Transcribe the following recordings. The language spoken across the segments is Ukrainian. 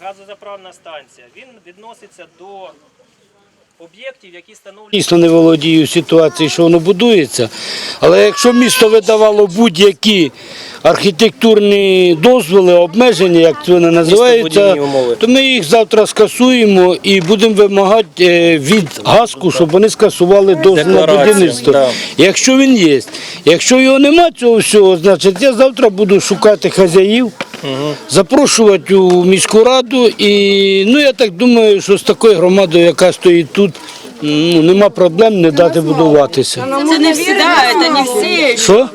газозаправна станція. Він відноситься до об'єктів, які встановлені. Дійсно не володію ситуацією, що воно будується. Але якщо місто видавало будь-які архітектурні дозволи, обмеження, як це вони називаються, то ми їх завтра скасуємо і будемо вимагати е, від ГАСКу, щоб вони скасували дозвіл на будівництво. да. Якщо він є. Якщо його немає цього всього, значить я завтра буду шукати хазяїв, запрошувати у міську раду. І ну я так думаю, що з такою громадою, яка стоїть тут, ну нема проблем не дати будуватися. Це не всі, да, це не всі. Що?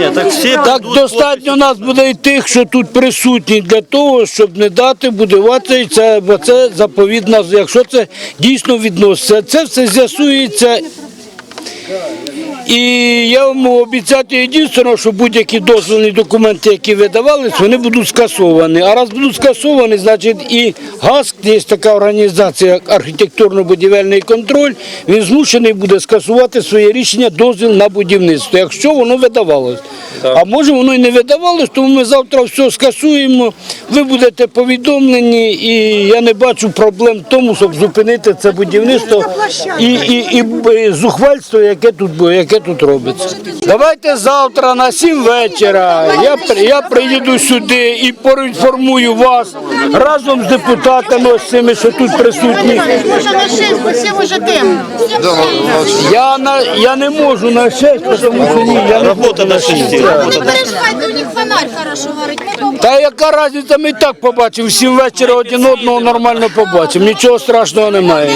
Ні, так всі Так достатньо нас буде і тих, що тут присутні для того, щоб не дати будуватися, це, бо це заповідна, якщо це дійсно відноситься. Це все з'ясується. І я вам обіцяти єдине, що будь-які дозвільні документи, які видавались, вони будуть скасовані. А раз будуть скасовані, значить і ГАСК, є така організація, як архітектурно-будівельний контроль, він змушений буде скасувати своє рішення дозвіл на будівництво, якщо воно видавалось. А може воно і не видавалось, тому ми завтра все скасуємо, ви будете повідомлені, і я не бачу проблем в тому, щоб зупинити це будівництво і, і, і, і зухвальство, яке тут яке тут робиться. Давайте завтра на сім вечора. Я я приїду сюди і проінформую вас разом з депутатами, ось цими, що тут присутні. Я на я не можу на 6, тому що ні, я не робота на 6. Та яка разниця, ми і так побачимо. Всі ввечері один одного нормально побачимо. Нічого страшного немає.